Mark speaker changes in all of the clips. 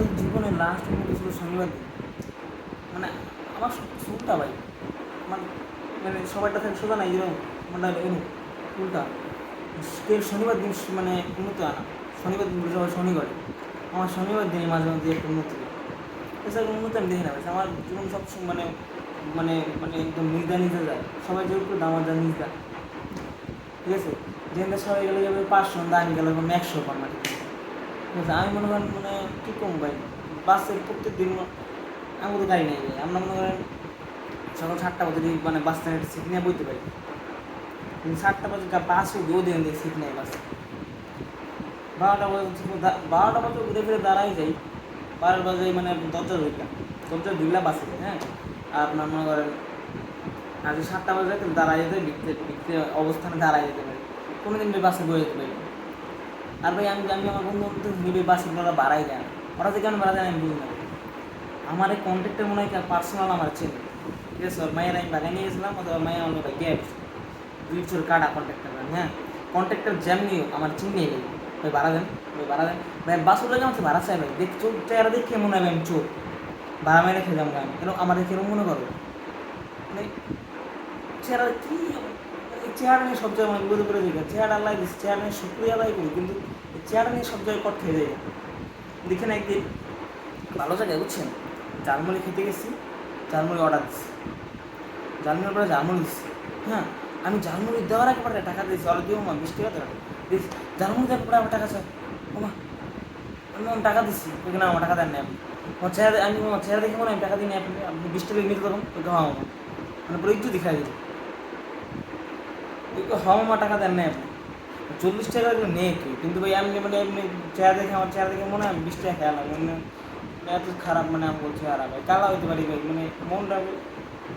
Speaker 1: এই জীবনের last movie ছিল শনিবার দিন। মানে আমার শুনটা ভাই মানে মানে সবাইটা থাকে, সোজা নাই যেরকম মানে এরকম উল্টা শনিবার দিন মানে উন্নতি আনা শনিবার দিন সবাই শনি করে আমার শনিবার দিনে মাঝে মধ্যে একটু উন্নতি এছাড়া উন্নতি আমি দেখি না ভাই। আমার জীবন সব মানে মানে মানে একদম নিজদা নিজে যায়। সবাই জোর করে আমার যা নিজদা ঠিক আছে? যেখানে সবাই গেলে যাবে পাঁচশো দাঁড়িয়ে গেলে একশো পান ঠিক আমি মনে করেন মানে কী কম ভাই? বাসে প্রত্যেক দিন আমি তো গাড়ি নেই, আমরা মনে করেন সকাল সাতটা বাজে মানে বাস স্ট্যান্ডে সিট নিয়ে বইতে পারি। কিন্তু সাতটা বাজে বাস দু দিন দিয়ে সিট নেই বাস। বারোটা বাজে বারোটা বাজে ঘুরে ফিরে দাঁড়াই যাই, বারোটা বাজে মানে দরজা ধরলাম দরজা ধরলাম বাসে হ্যাঁ? আর আপনার মনে করেন যদি সাতটা বাজে দাঁড়াই যেতে বিকতে অবস্থানে দাঁড়াই যেতে পারি। কোনো দিন বাসে বয়ে যেতে পারি। আর ভাই, আমি আমি আমার বন্ধু বান্ধব নিবে বাসে ওরা বাড়াই যায় ওরা যে কেন বাড়া যায় আমি বুঝি না আমার এই কন্ট্যাক্টের মনে হয় পার্সোনাল আমার চেনে ঠিক আছে, ওর মায়ের আমি বাগায় নিয়ে গেছিলাম অথবা মায়ের আমার ভাই গিয়ে দুই চোর কাটা কন্ট্যাক্টার হ্যাঁ? কন্ট্যাক্টার যেমনি আমার চিনিয়ে নেই ভাই ভাড়া দেন, ভাই ভাড়া দেন। ভাই, বাস উঠে গেছে ভাড়া চাই ভাই দেখ চোখ চেহারা দেখে মনে হয় আমি চোখ ভাড়া মেরে খেয়ে যাব আমি। এরকম আমার কীরকম মনে করো? মানে চেহারা কি চেহারা নিয়ে সব জায়গায় মানে বুঝে করে দিই চেহারা আল্লাহ দিচ্ছে চেহারা নিয়ে শুক্রিয়া আদায় করি, কিন্তু চেহারা নিয়ে সব জায়গায় কট খেয়ে যায়। দেখেন একদিন ভালো জায়গায়, বুঝছেন? ঝালমুড়ি খেতে গেছি, ঝালমুড়ি অর্ডার দিচ্ছি ঝালমুড়ির পরে ঝালমুড়ি দিচ্ছি হ্যাঁ আমি ঝালমুড়ি দেওয়ার পরে টাকা দিয়েছি অর্ডার দিও মা বিশ টাকা টাকা দিয়েছি দেওয়ার পরে আমার টাকা চাই। ওমা, আমি টাকা দিচ্ছি ওই না, আমার টাকা দেন না আপনি। আমার চেহারা আমি আমার চেহারা দেখে মনে আমি টাকা দিই না আপনি। আপনি বিশ টাকা নিতে তখন হ্যাঁ মানে পুরো ইজ্জত দেখাই দিল। ওকে হ্যাঁ মামা টাকা দেন না চল্লিশ টাকা নেই কেউ। কিন্তু ভাই, আমি মানে এমনি চেহারা দেখে আমার চেহারা দেখে মনে হয় আমি বিশ টাকা খেয়াল লাগে মানে এত খারাপ মানে আমি বলছি, আর ভাই, কালা হইতে পারি ভাই। মানে মনটা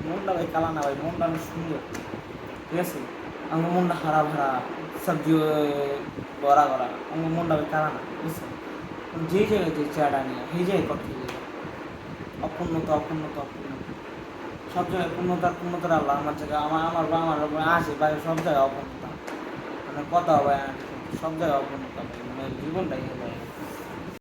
Speaker 1: মনটা ভাই কালা না ভাই, মনটা অনেক সুন্দর। ঠিক আছে? আমার মনটা হারা ভরা, সবজি বড়া করা আমার মনটা ভাই কালা না বুঝছেন যে জায়গায় যে চেহারা নিয়ে, সেই জায়গায় যায় অপূর্ণতা অপূর্ণতা অপূর্ণতা। সব জায়গায় পূর্ণতার পূর্ণতার আল্লাহ আমার জায়গায়, আমার আমার বা আমার আসে, বাইরে সব জায়গায় অপূর্ণতা মানে কথা হবে সব জায়গায় অপূর্ণতা মানে জীবনটাই হয়ে